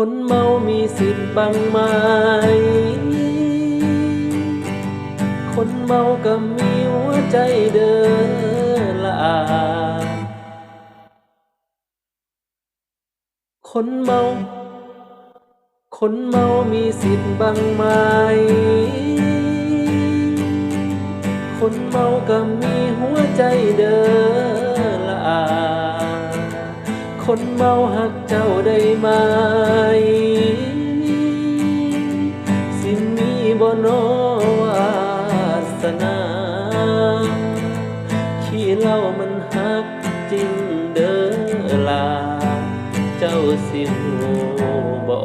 คนเมามีสิทธิ์บังไหม คนเมาก็มีหัวใจเดินละอาคนเมา คนเมามีสิทธิ์บังไหม คนเมาก็มีหัวใจเดิน คนเมาหักเจ้าได้ไหม สิมีบ่นอวาสนาขี้เล้ามันหักจริงเด้อลา เจ้าสิหูบ่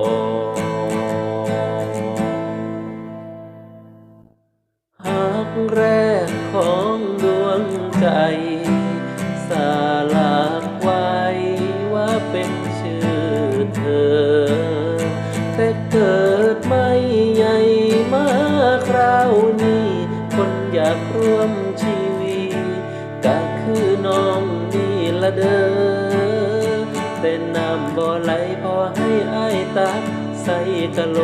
หักแรกของ คนอยากร่วมชีวิตก็คือน้องนี่ละเด้อแต่น้ำบ่ไหลพอให้อายตักใส่กะโหล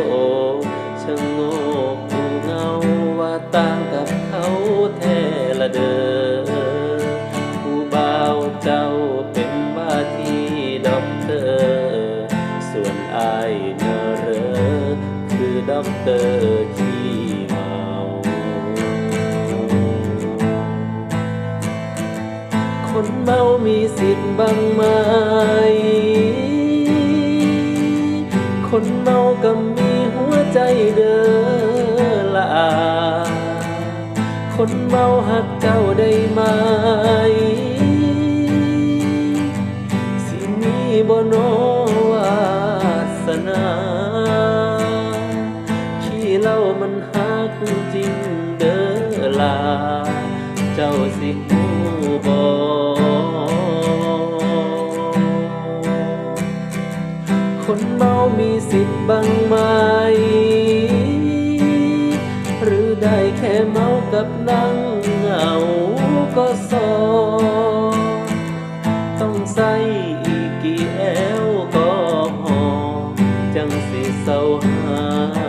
กชะโงกดูเงาว่าต่างกับเขาแท้ละเด้อผู้บ่าวเจ้าเป็นว่าที่ด็อกเตอร์ ส่วนอายเนอเรอคือด็อกเตอร์ มีสิทธิ์บ้างไหม คนเมาก็มีหัวใจเด้อละอาคนเมาหักเจ้าได้ไหม สิมีบ่นอวาสนาขี้เล้ามันหักจริงเด้อลา เจ้าสิหูบ่คน มีสิทธิ์บ้างไหม หรือได้แค่เมากับนั่งเหงาก็สอต้องใส่อีกกี่แอลก็หอจังสิเศร้าหา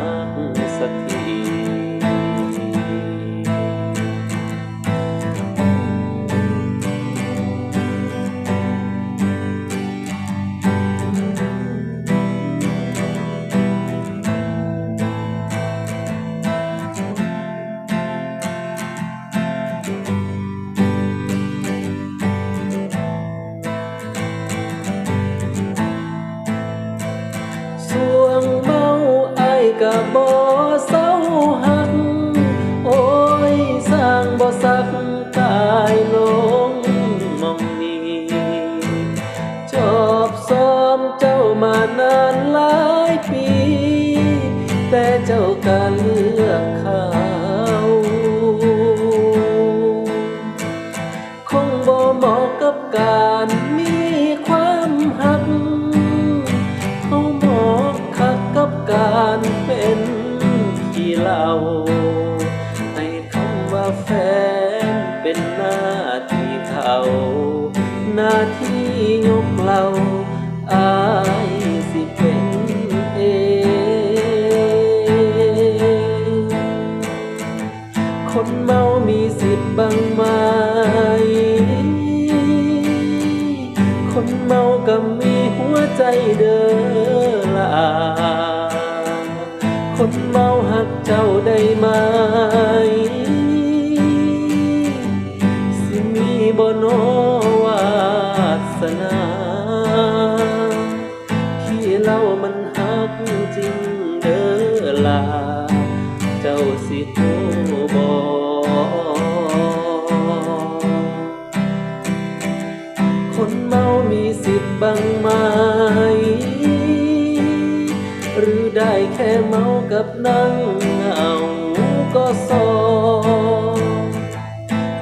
ที่ยกเราอายสิเป็นเองคนเมามีสิทธิ์บางไหมคนเมาก็มีหัวใจเด้อ คนเมามีสิทธิ์บ้างไหม หรือได้แค่เมากับนั่งเหงาก็สอ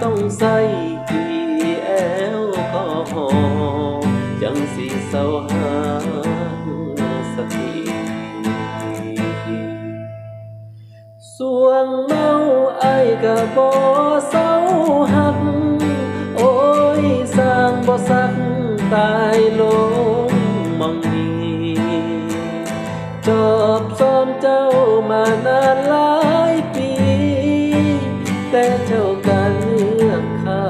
ต้องใส่กี่แอลกอฮอล์จังสิเศร้าหาสักทีสวงเมาไอ้กะบ่เศร้าหัก ตายลงมองนี้ชอบซ้อนเจ้ามานานหลายปี แต่เจ้าก็เลือกเขา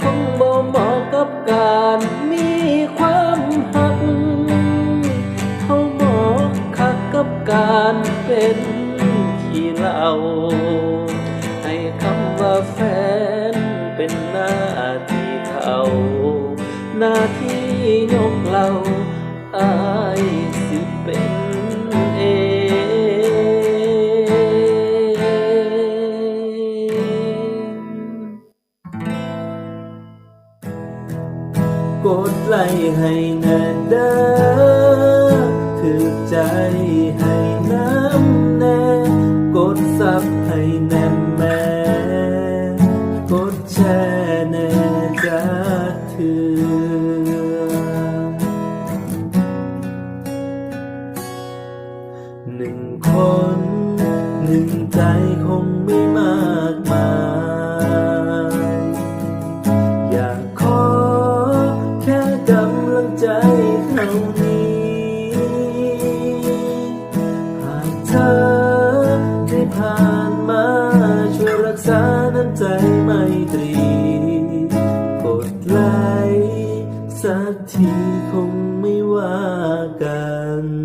คงบ่เหมาะกับการมีความหัก เขาเหมาะคักกับการเป็น หน้าที่ยกเราอายสิเป็นเองกดไลค์ให้แน่เด้อ ค์